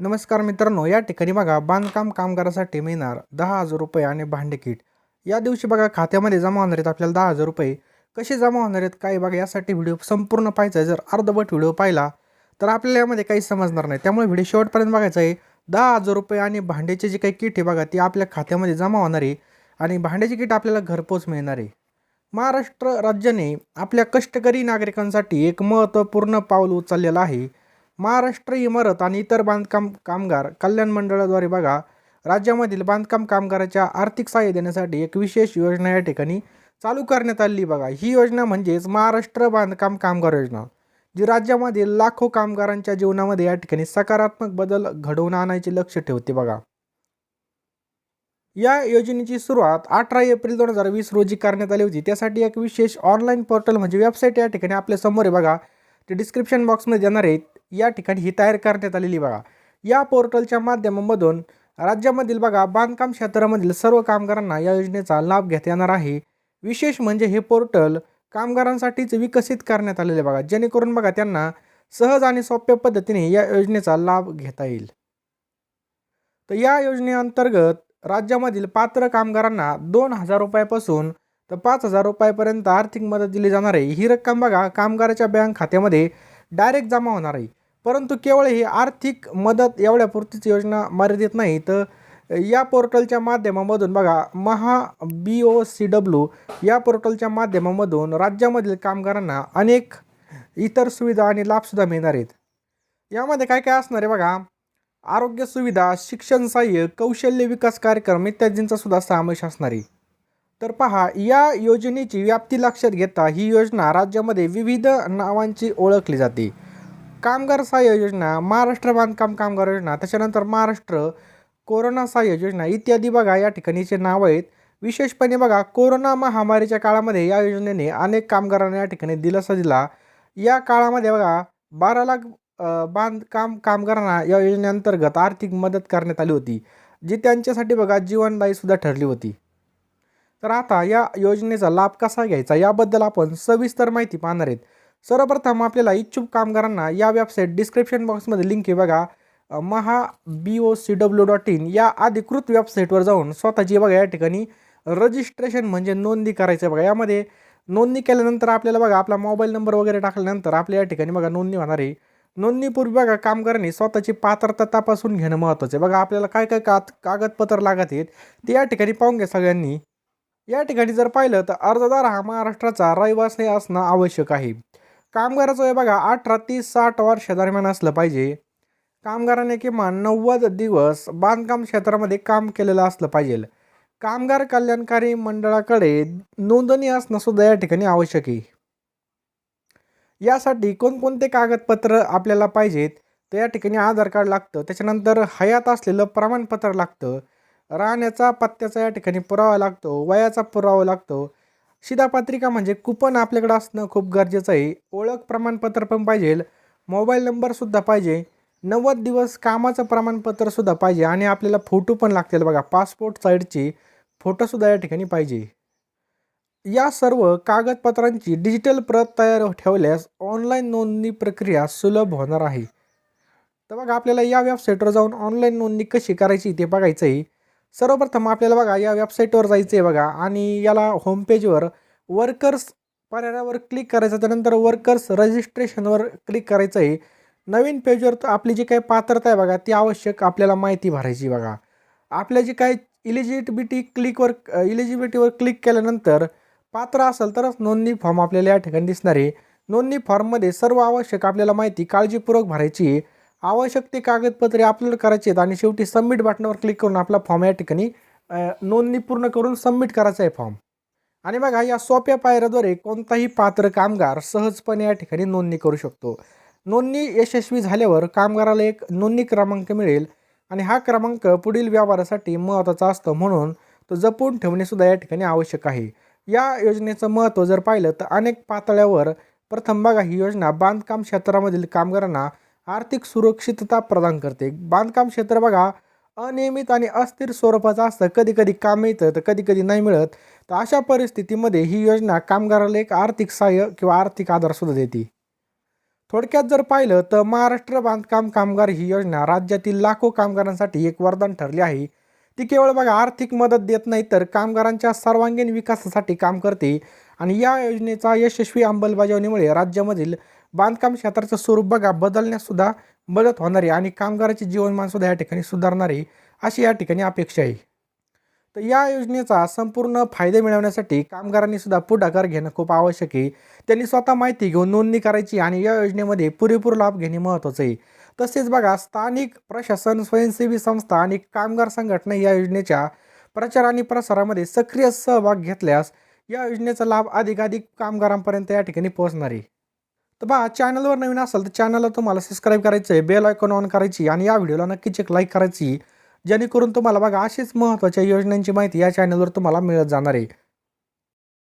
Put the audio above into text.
नमस्कार मित्रांनो या ठिकाणी बघा बांधकाम कामगारासाठी मिळणार दहा हजार रुपये आणि भांडे किट. या दिवशी बघा खात्यामध्ये जमा होणार आहेत आपल्याला दहा हजार रुपये. कसे जमा होणार आहेत काय बघा यासाठी व्हिडिओ संपूर्ण पाहायचा आहे. जर अर्धवट व्हिडिओ पाहिला तर आपल्याला यामध्ये काही समजणार नाही. त्यामुळे व्हिडिओ शेवटपर्यंत बघायचा आहे. दहा हजार रुपये आणि भांड्याची जे काही किट आहे बघा ती आपल्या खात्यामध्ये जमा होणार आहे. आणि भांड्याची किट आपल्याला घरपोच मिळणार आहे. महाराष्ट्र राज्याने आपल्या कष्टकरी नागरिकांसाठी एक महत्त्वपूर्ण पाऊल उचललेलं आहे. महाराष्ट्र इमारत आणि इतर बांधकाम कामगार कल्याण मंडळाद्वारे बघा राज्यामधील बांधकाम कामगाराच्या आर्थिक सहाय्य देण्यासाठी एक विशेष योजना या ठिकाणी चालू करण्यात आली बघा. ही योजना म्हणजेच महाराष्ट्र बांधकाम कामगार योजना जी राज्यामधील लाखो कामगारांच्या जीवनामध्ये या ठिकाणी सकारात्मक बदल घडवून आणायचे लक्ष ठेवते बघा. या योजनेची सुरुवात अठरा एप्रिल दोन हजार वीस रोजी करण्यात आली होती. त्यासाठी एक विशेष ऑनलाईन पोर्टल म्हणजे वेबसाईट या ठिकाणी आपल्यासमोर आहे बघा. ते डिस्क्रिप्शन बॉक्समध्ये देणार आहेत. या ठिकाणी ही तयार करण्यात आलेली बघा. या पोर्टलच्या माध्यमामधून राज्यामधील बघा बांधकाम क्षेत्रामधील सर्व कामगारांना या योजनेचा लाभ घेता येणार आहे. विशेष म्हणजे हे पोर्टल कामगारांसाठीच विकसित करण्यात आलेले बघा. जेणेकरून बघा त्यांना सहज आणि सोप्या पद्धतीने या योजनेचा लाभ घेता येईल. तर या योजनेअंतर्गत राज्यामधील पात्र कामगारांना दोन हजार रुपयापासून तर पाच हजार रुपयापर्यंत आर्थिक मदत दिली जाणार आहे. ही रक्कम बघा कामगाराच्या बँक खात्यामध्ये डायरेक्ट जमा होणार आहे. परंतु केवळ ही आर्थिक मदत एवढ्यापुरतीच योजना मर्यादित नाही. तर या पोर्टलच्या माध्यमामधून बघा Maha B O C W या पोर्टलच्या माध्यमामधून राज्यामधील कामगारांना अनेक इतर सुविधा आणि लाभसुद्धा मिळणार आहेत. यामध्ये काय काय असणार आहे बघा? आरोग्य सुविधा शिक्षण सहाय्य कौशल्य विकास कार्यक्रम इत्यादींचा सुद्धा समावेश असणार आहे. तर पहा या योजनेची व्याप्ती लक्षात घेता ही योजना राज्यामध्ये विविध नावांची ओळखली जाते. कामगार सहाय्य योजना महाराष्ट्र बांधकाम कामगार योजना त्याच्यानंतर महाराष्ट्र कोरोना सहाय्य योजना इत्यादी बघा या ठिकाणीचे नाव आहेत. विशेषपणे बघा कोरोना महामारीच्या काळामध्ये या योजनेने अनेक कामगारांना या ठिकाणी दिलासा दिला. या काळामध्ये बघा बारा लाख बांधकाम कामगारांना या योजनेअंतर्गत आर्थिक मदत करण्यात आली होती जी त्यांच्यासाठी बघा जीवनदायी सुद्धा ठरली होती. तर आता या योजनेचा लाभ कसा घ्यायचा? याबद्दल आपण सविस्तर माहिती पाहणार आहेत. सर्वप्रथम आपल्याला इच्छुक कामगारांना या वेबसाईट डिस्क्रिप्शन बॉक्समध्ये लिंक आहे बघा. Maha B O C W dot in या अधिकृत वेबसाईटवर जाऊन स्वतःची बघा या ठिकाणी रजिस्ट्रेशन म्हणजे नोंदणी करायचं आहे बघा. यामध्ये नोंदणी केल्यानंतर आपल्याला बघा आपला मोबाईल नंबर वगैरे टाकल्यानंतर आपल्या या ठिकाणी बघा नोंदणी होणार आहे. नोंदणीपूर्वी बघा कामगारांनी स्वतःची पात्रता तपासून घेणं महत्त्वाचं आहे. बघा आपल्याला काय काय का कागदपत्र लागत आहेत ते या ठिकाणी पाहून घ्या सगळ्यांनी. या ठिकाणी जर पाहिलं तर अर्जदार हा महाराष्ट्राचा रहिवासी असणं आवश्यक आहे. कामगाराचं वय बघा अठरा ते साठ वर्षादरम्यान असलं पाहिजे. कामगाराने किमान नव्वद दिवस बांधकाम क्षेत्रामध्ये काम केलेलं असलं पाहिजे. कामगार कल्याणकारी मंडळाकडे नोंदणी असणं सुद्धा या ठिकाणी आवश्यक आहे. यासाठी कोणकोणते कागदपत्र आपल्याला पाहिजेत? तर या ठिकाणी आधार कार्ड लागतं. त्याच्यानंतर हयात असलेलं प्रमाणपत्र लागतं. राहण्याचा पत्त्याचा या ठिकाणी पुरावा लागतो वयाचा पुरावा लागतो. शिधापत्रिका म्हणजे कुपन आपल्याकडे असणं खूप गरजेचं आहे. ओळख प्रमाणपत्र पण पाहिजे मोबाईल नंबरसुद्धा पाहिजे नव्वद दिवस कामाचं प्रमाणपत्रसुद्धा पाहिजे आणि आपल्याला फोटो पण लागतील बघा. पासपोर्ट साईडची फोटोसुद्धा या ठिकाणी पाहिजे. या सर्व कागदपत्रांची डिजिटल प्रत तयार ठेवल्यास ऑनलाईन नोंदणी प्रक्रिया सुलभ होणार आहे. तर बघा आपल्याला या वेबसाईटवर जाऊन ऑनलाईन नोंदणी कशी करायची ते बघायचं आहे सर्वप्रथम आपल्याला बघा या वेबसाईटवर जायचं आहे बघा आणि याला होमपेजवर वर्कर्स पर्यायावर क्लिक करायचं त्यानंतर वर्कर्स रजिस्ट्रेशनवर क्लिक करायचं आहे. नवीन पेजवर तर आपली जी काही पात्रता आहे बघा ती आवश्यक आपल्याला माहिती भरायची बघा. आपल्या जी काही इलिजिबिलिटी क्लिकवर इलिजिबिलिटीवर क्लिक केल्यानंतर पात्र असेल तरच नोंदणी फॉर्म आपल्याला या ठिकाणी दिसणार आहे. नोंदणी फॉर्ममध्ये सर्व आवश्यक आपल्याला माहिती काळजीपूर्वक भरायची आहे. आवश्यक ते कागदपत्रे अपलोड करायचे आहेत आणि शेवटी सबमिट बटनावर क्लिक करून आपला फॉर्म या ठिकाणी नोंदणी पूर्ण करून सबमिट करायचा आहे फॉर्म आणि बघा या सोप्या पायऱ्याद्वारे कोणताही पात्र कामगार सहजपणे या ठिकाणी नोंदणी करू शकतो. नोंदणी यशस्वी झाल्यावर कामगाराला एक नोंदणी क्रमांक मिळेल आणि हा क्रमांक पुढील व्यवहारासाठी महत्त्वाचा असतो म्हणून तो जपून ठेवणेसुद्धा या ठिकाणी आवश्यक आहे. या योजनेचं महत्त्व जर पाहिलं तर अनेक पातळ्यावर प्रथम बघा ही योजना बांधकाम क्षेत्रामधील कामगारांना आर्थिक सुरक्षितता प्रदान करते. बांधकाम क्षेत्र बघा अनियमित आणि अस्थिर स्वरूपाचं असतं. कधी कधी काम मिळतं तर कधी कधी नाही मिळत. तर अशा परिस्थितीमध्ये ही योजना कामगाराला एक आर्थिक सहाय्य किंवा आर्थिक आधारसुद्धा देते. थोडक्यात जर पाहिलं तर महाराष्ट्र बांधकाम कामगार ही योजना राज्यातील लाखो कामगारांसाठी एक वरदान ठरली आहे. ती केवळ बघा आर्थिक मदत देत नाही तर कामगारांच्या सर्वांगीण विकासासाठी काम करते. आणि या योजनेचा यशस्वी अंमलबजावणीमुळे राज्यामधील बांधकाम क्षेत्राचं स्वरूप बघा बदलण्यासुद्धा मदत होणारी आणि कामगाराचे जीवनमानसुद्धा या ठिकाणी सुधारणारी अशी या ठिकाणी अपेक्षा आहे. तर या योजनेचा संपूर्ण फायदे मिळवण्यासाठी कामगारांनी सुद्धा पुढाकार घेणं खूप आवश्यक आहे. त्यांनी स्वतः माहिती घेऊन नोंदणी करायची आणि या योजनेमध्ये पुरेपूर लाभ घेणे महत्त्वाचं आहे. तसेच बघा स्थानिक प्रशासन स्वयंसेवी संस्था आणि कामगार संघटना या योजनेच्या प्रचार आणि प्रसारामध्ये सक्रिय सहभाग घेतल्यास या योजनेचा लाभ अधिकाधिक कामगारांपर्यंत या ठिकाणी पोहोचणार आहे. तर बा चॅनलवर नवीन असाल तर चॅनलला तुम्हाला सबस्क्राईब करायचं आहे बेल आयकॉन ऑन करायची आणि या व्हिडिओला नक्कीच एक लाईक करायची. जेणेकरून तुम्हाला बघा अशीच महत्त्वाच्या योजनांची माहिती या चॅनलवर तुम्हाला मिळत जाणार आहे.